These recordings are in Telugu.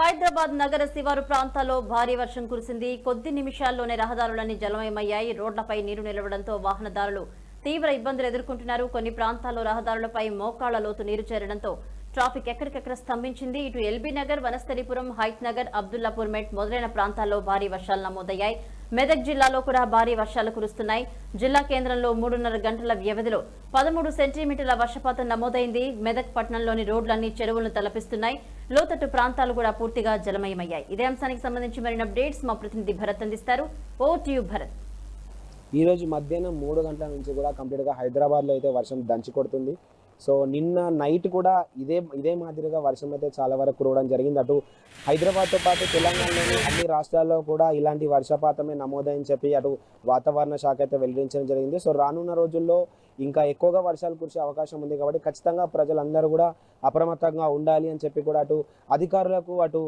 హైదరాబాద్ నగర శివారు ప్రాంతాల్లో భారీ వర్షం కురిసింది. కొద్ది నిమిషాల్లోనే రహదారులన్నీ జలమయమయ్యాయి. రోడ్లపై నీరు నిలవడంతో వాహనదారులు తీవ్ర ఇబ్బందులు ఎదుర్కొంటున్నారు. కొన్ని ప్రాంతాల్లో రహదారులపై మోకాళ్ళ లోతు నీరు చేరడంతో ట్రాఫిక్ ఎక్కడికెక్కడ స్తంభించింది. ఇటు ఎల్బీ నగర్ వనస్థలిపురం హైత్ నగర్ అబ్దుల్లాపూర్ మెట్ మొదలైన ప్రాంతాల్లో భారీ వర్షాలు నమోదయ్యాయి. మెదక్ జిల్లాలో కూడా భారీ వర్షాలు కురుస్తున్నాయి. జిల్లా కేంద్రంలో మూడున్నర గంటల వ్యవధిలో పదమూడు సెంటీమీటర్ల వర్షపాతం నమోదైంది. మెదక్ పట్టణంలోని రోడ్లన్నీ చెరువులను తలపిస్తున్నాయి. లోతట్టు ప్రాంతాలు కూడా పూర్తిగా జలమయమయ్యాయి. ఇదే అంశానికి సంబంధించి మరిన్ని అప్డేట్స్ మా ప్రతినిధి భరత్ అందిస్తారు. ఓ భరత్. ఈ రోజు మధ్యాహ్నం మూడు గంటల నుంచి కూడా కంప్లీట్గా హైదరాబాద్లో అయితే వర్షం దంచి కొడుతుంది సో నిన్న నైట్ కూడా ఇదే ఇదే మాదిరిగా వర్షం అయితే చాలా వరకు కురవడం జరిగింది. అటు హైదరాబాద్తో పాటు తెలంగాణలోని అన్ని రాష్ట్రాల్లో కూడా ఇలాంటి వర్షపాతమే నమోదని చెప్పి అటు వాతావరణ శాఖ అయితే వెల్లడించడం జరిగింది. సో రానున్న రోజుల్లో ఇంకా ఎక్కువగా వర్షాలు కురిసే అవకాశం ఉంది కాబట్టి ఖచ్చితంగా ప్రజలందరూ కూడా అప్రమత్తంగా ఉండాలి అని చెప్పి కూడా అటు అధికారులకు అటు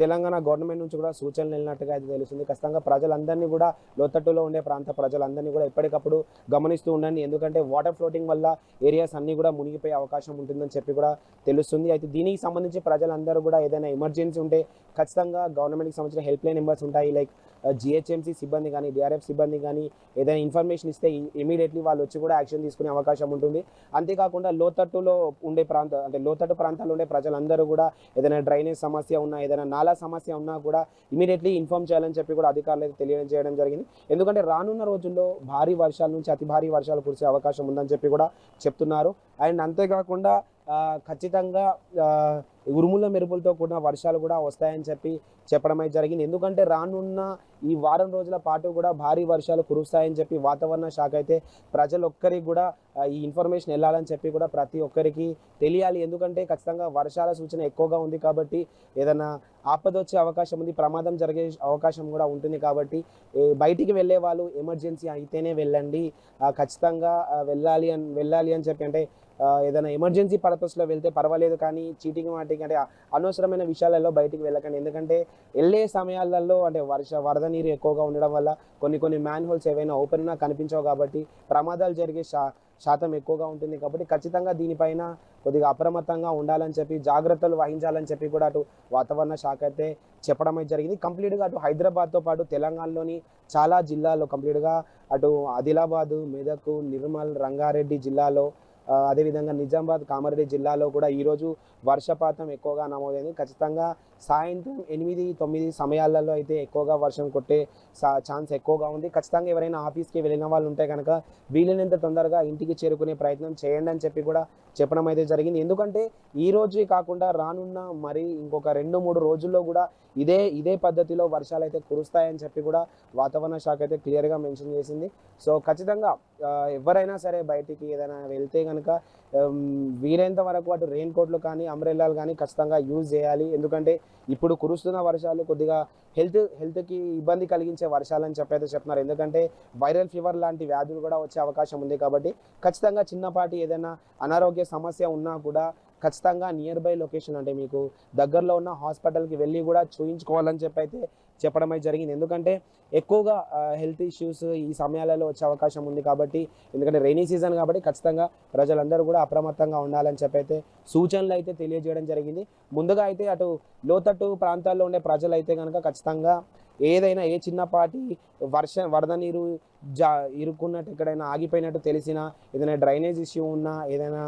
తెలంగాణ గవర్నమెంట్ నుంచి కూడా సూచనలు వెళ్ళినట్టుగా అయితే తెలుస్తుంది. ఖచ్చితంగా ప్రజలందరినీ కూడా లోతట్టులో ఉండే ప్రాంత ప్రజలందరినీ కూడా ఎప్పటికప్పుడు గమనిస్తూ ఉండండి. ఎందుకంటే వాటర్ ఫ్లోటింగ్ వల్ల ఏరియాస్ అన్నీ కూడా మునిగిపోయే అవకాశం ఉంటుందని చెప్పి కూడా తెలుస్తుంది. అయితే దీనికి సంబంధించి ప్రజలందరూ కూడా ఏదైనా ఎమర్జెన్సీ ఉంటే ఖచ్చితంగా గవర్నమెంట్కి సంబంధించిన హెల్ప్ లైన్ నెంబర్స్ ఉంటాయి. లైక్ జిహెచ్ఎంసీ సిబ్బంది కానీ డిఆర్ఎఫ్ సిబ్బంది కానీ ఏదైనా ఇన్ఫర్మేషన్ ఇస్తే ఇమీడియట్లీ వాళ్ళు వచ్చి కూడా యాక్షన్ తీసుకునే అవకాశం ఉంటుంది. అంతేకాకుండా లోతట్టులో ఉండే ప్రాంత అంటే లోతట్టు ప్రాంతాల్లో ఉండే ప్రజలందరూ కూడా ఏదైనా డ్రైనేజ్ సమస్య ఉన్నా ఏదైనా నాలా సమస్య ఉన్నా కూడా ఇమీడియట్లీ ఇన్ఫార్మ్ చేయాలని చెప్పి కూడా అధికారులు అయితే తెలియజేయడం జరిగింది. ఎందుకంటే రానున్న రోజుల్లో భారీ వర్షాల నుంచి అతి భారీ వర్షాలు కురిసే అవకాశం ఉందని చెప్పి కూడా చెప్తున్నారు. అండ్ అంతేకాకుండా ఖచ్చితంగా ఉరుముల మెరుపులతో కూడిన వర్షాలు కూడా వస్తాయని చెప్పి చెప్పడమే జరిగింది. ఎందుకంటే రానున్న ఈ వారం రోజుల పాటు కూడా భారీ వర్షాలు కురుస్తాయని చెప్పి వాతావరణ శాఖ అయితే ప్రజలొక్కరికి కూడా ఈ ఇన్ఫర్మేషన్ వెళ్ళాలని చెప్పి కూడా ప్రతి ఒక్కరికి తెలియాలి. ఎందుకంటే ఖచ్చితంగా వర్షాల సూచన ఎక్కువగా ఉంది కాబట్టి ఏదైనా ఆపద వచ్చే అవకాశం ఉంది ప్రమాదం జరిగే అవకాశం కూడా ఉంటుంది కాబట్టి బయటికి వెళ్ళే వాళ్ళు ఎమర్జెన్సీ అయితేనే వెళ్ళండి. ఖచ్చితంగా వెళ్ళాలి అని వెళ్ళాలి అని చెప్పి అంటే ఏదైనా ఎమర్జెన్సీ పర్పస్లో వెళ్తే పర్వాలేదు కానీ చీటింగ్ వాటికి అంటే అనవసరమైన విషయాలలో బయటికి వెళ్ళకండి. ఎందుకంటే వెళ్ళే సమయాలలో అంటే వర్ష వరద నీరు ఎక్కువగా ఉండడం వల్ల కొన్ని కొన్ని మ్యాన్ హోల్స్ ఏవైనా ఓపెన్ కనిపించవు కాబట్టి ప్రమాదాలు జరిగే శా శాతం ఎక్కువగా ఉంటుంది కాబట్టి ఖచ్చితంగా దీనిపైన కొద్దిగా అప్రమత్తంగా ఉండాలని చెప్పి జాగ్రత్తలు వహించాలని చెప్పి కూడా అటు వాతావరణ శాఖ అయితే చెప్పడం అయితే జరిగింది. కంప్లీట్గా అటు హైదరాబాద్తో పాటు తెలంగాణలోని చాలా జిల్లాల్లో కంప్లీట్గా అటు ఆదిలాబాదు మెదక్ నిర్మల్ రంగారెడ్డి జిల్లాలో అదేవిధంగా నిజామాబాద్ కామారెడ్డి జిల్లాలో కూడా ఈరోజు వర్షపాతం ఎక్కువగా నమోదైంది. ఖచ్చితంగా సాయంత్రం ఎనిమిది తొమ్మిది సమయాలలో అయితే ఎక్కువగా వర్షం కొట్టే సా- ఛాన్స్ ఎక్కువగా ఉంది. ఖచ్చితంగా ఎవరైనా ఆఫీస్కి వెళ్ళిన వాళ్ళు ఉంటే కనుక వీలైనంత తొందరగా ఇంటికి చేరుకునే ప్రయత్నం చేయండి అని చెప్పి కూడా చెప్పడం అయితే జరిగింది. ఎందుకంటే ఈ రోజు కాకుండా రానున్న మరి ఇంకొక రెండు మూడు రోజుల్లో కూడా ఇదే ఇదే పద్ధతిలో వర్షాలు అయితే కురుస్తాయని చెప్పి కూడా వాతావరణ శాఖ అయితే క్లియర్గా మెన్షన్ చేసింది. సో ఖచ్చితంగా ఎవరైనా సరే బయటికి ఏదైనా వెళ్తే కనుక వీలైనంత వరకు అటు రెయిన్ కోట్లు కానీ అంబ్రెల్లాలు కానీ ఖచ్చితంగా యూజ్ చేయాలి. ఎందుకంటే ఇప్పుడు కురుస్తున్న వర్షాలు కొద్దిగా హెల్త్ హెల్త్కి ఇబ్బంది కలిగించే వర్షాలని చెప్పి అయితే చెప్తున్నారు. ఎందుకంటే వైరల్ ఫీవర్ లాంటి వ్యాధులు కూడా వచ్చే అవకాశం ఉంది కాబట్టి ఖచ్చితంగా చిన్నపాటి ఏదైనా అనారోగ్య సమస్య ఉన్నా కూడా ఖచ్చితంగా నియర్ బై లొకేషన్ అంటే మీకు దగ్గరలో ఉన్న హాస్పిటల్కి వెళ్ళి కూడా చూయించుకోవాలని చెప్పి అయితే చెప్పడం జరిగింది. ఎందుకంటే ఎక్కువగా హెల్త్ ఇష్యూస్ ఈ సమయాలలో వచ్చే అవకాశం ఉంది కాబట్టి ఎందుకంటే రైనీ సీజన్ కాబట్టి ఖచ్చితంగా ప్రజలందరూ కూడా అప్రమత్తంగా ఉండాలని చెప్పి అయితే సూచనలు అయితే తెలియజేయడం జరిగింది. ముందుగా అయితే అటు లోతట్టు ప్రాంతాల్లో ఉండే ప్రజలు అయితే కనుక ఖచ్చితంగా ఏదైనా ఏ చిన్నపాటి వర్ష వరద నీరు జా ఇరుక్కున్నట్టు ఎక్కడైనా ఆగిపోయినట్టు తెలిసినా ఏదైనా డ్రైనేజ్ ఇష్యూ ఉన్నా ఏదైనా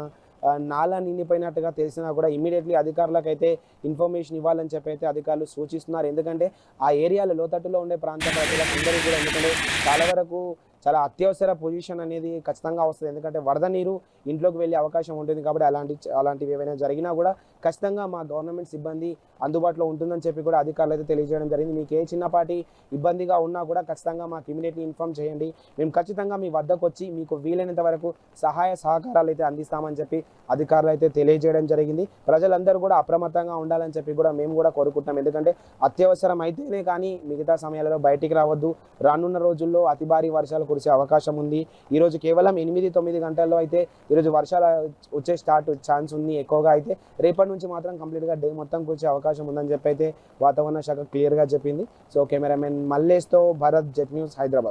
నాలా నిండిపోయినట్టుగా తెలిసినా కూడా ఇమీడియట్లీ అధికారులకు అయితే ఇన్ఫర్మేషన్ ఇవ్వాలని చెప్పి అయితే అధికారులు సూచిస్తున్నారు. ఎందుకంటే ఆ ఏరియాలో లోతట్టులో ఉండే ప్రాంత ప్రజలకు అందరికీ కూడా ఎందుకంటే చాలా వరకు చాలా అత్యవసర పొజిషన్ అనేది ఖచ్చితంగా వస్తుంది. ఎందుకంటే వరద నీరు ఇంట్లోకి వెళ్ళే అవకాశం ఉంటుంది కాబట్టి అలాంటి అలాంటివి ఏవైనా జరిగినా కూడా ఖచ్చితంగా మా గవర్నమెంట్ సిబ్బంది అందుబాటులో ఉంటుందని చెప్పి కూడా అధికారులు అయితే తెలియజేయడం జరిగింది. మీకు ఏ చిన్నపాటి ఇబ్బందిగా ఉన్నా కూడా ఖచ్చితంగా మాకు ఇమీడియట్లీ ఇన్ఫామ్ చేయండి. మేము ఖచ్చితంగా మీ వద్దకు వచ్చి మీకు వీలైనంత వరకు సహాయ సహకారాలు అయితే అందిస్తామని చెప్పి అధికారులు అయితే తెలియజేయడం జరిగింది. ప్రజలందరూ కూడా అప్రమత్తంగా ఉండాలని చెప్పి కూడా మేము కూడా కోరుకుంటున్నాం. ఎందుకంటే అత్యవసరం అయితేనే కానీ మిగతా సమయాలలో బయటికి రావద్దు. రానున్న రోజుల్లో అతి భారీ వర్షాలు కురిసే అవకాశం ఉంది. ఈరోజు కేవలం ఎనిమిది తొమ్మిది గంటల్లో అయితే ఈరోజు వర్షాలు వచ్చే స్టార్ట్ ఛాన్స్ ఉంది ఎక్కువగా అయితే. రేపటి నుంచి మాత్రం కంప్లీట్గా డే మొత్తం కురిసే అవకాశం ఉందని చెప్పి అయితే వాతావరణ శాఖ క్లియర్గా చెప్పింది. సో కెమెరామెన్ మల్లేష్తో భరత్ జెట్ న్యూస్ హైదరాబాద్.